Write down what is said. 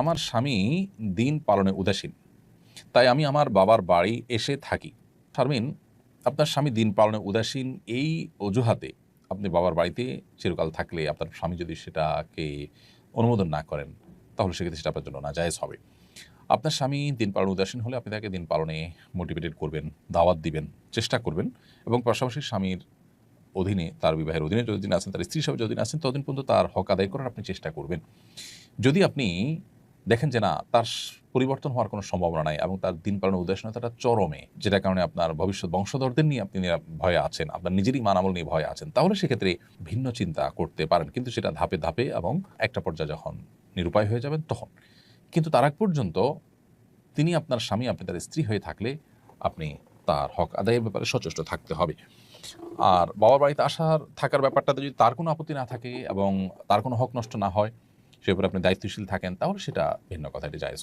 আমার স্বামী দিন পালনে উদাসীন। তাই আমি আমার বাবার বাড়ি এসে থাকি। শারমিন, আপনার স্বামী দিন পালনে উদাসীন, এই অজুহাতে আপনি বাবার বাড়িতে চিরকাল থাকলে আপনার স্বামী যদি সেটাকে অনুমোদন না করেন, তাহলে সেক্ষেত্রে সেটা আপনার জন্য নাজায়েজ হবে। আপনার স্বামী দিন পালনে উদাসীন হলে আপনি তাকে দিন পালনে মোটিভেটেড করবেন, দাওয়াত দিবেন, চেষ্টা করবেন এবং পাশাপাশি স্বামীর অধীনে, তার বিবাহের অধীনে যতদিন আছেন, তার স্ত্রী হিসাবে যতদিন আছেন, ততদিন পর্যন্ত তার হক আদায় করার আপনি চেষ্টা করবেন। যদি আপনি দেখেন যে না, তার পরিবর্তন হওয়ার কোনো সম্ভাবনা নাই এবং তার দিন পালনের উদ্দেশ্যতাটা চরমে যেটা কারণে আপনার ভবিষ্যৎ বংশধরদের নিয়ে আপনি ভয়ে আছেন, আপনার নিজেরই মানামল নিয়ে ভয়ে আছেন, তাহলে সেক্ষেত্রে ভিন্ন চিন্তা করতে পারেন। কিন্তু সেটা ধাপে ধাপে এবং একটা পর্যায়ে যখন নিরুপায় হয়ে যাবেন তখন। কিন্তু তার আগ পর্যন্ত তিনি আপনার স্বামী, আপনি তার স্ত্রী হয়ে থাকলে আপনি তার হক আদায়ের ব্যাপারে সচেষ্ট থাকতে হবে। আর বাবার বাড়িতে আসার থাকার ব্যাপারটাতে যদি তার কোনো আপত্তি না থাকে এবং তার কোনো হক নষ্ট না হয় সে উপরে আপনি দায়িত্বশীল থাকেন তাহলে সেটা ভিন্ন কথা এটি যায়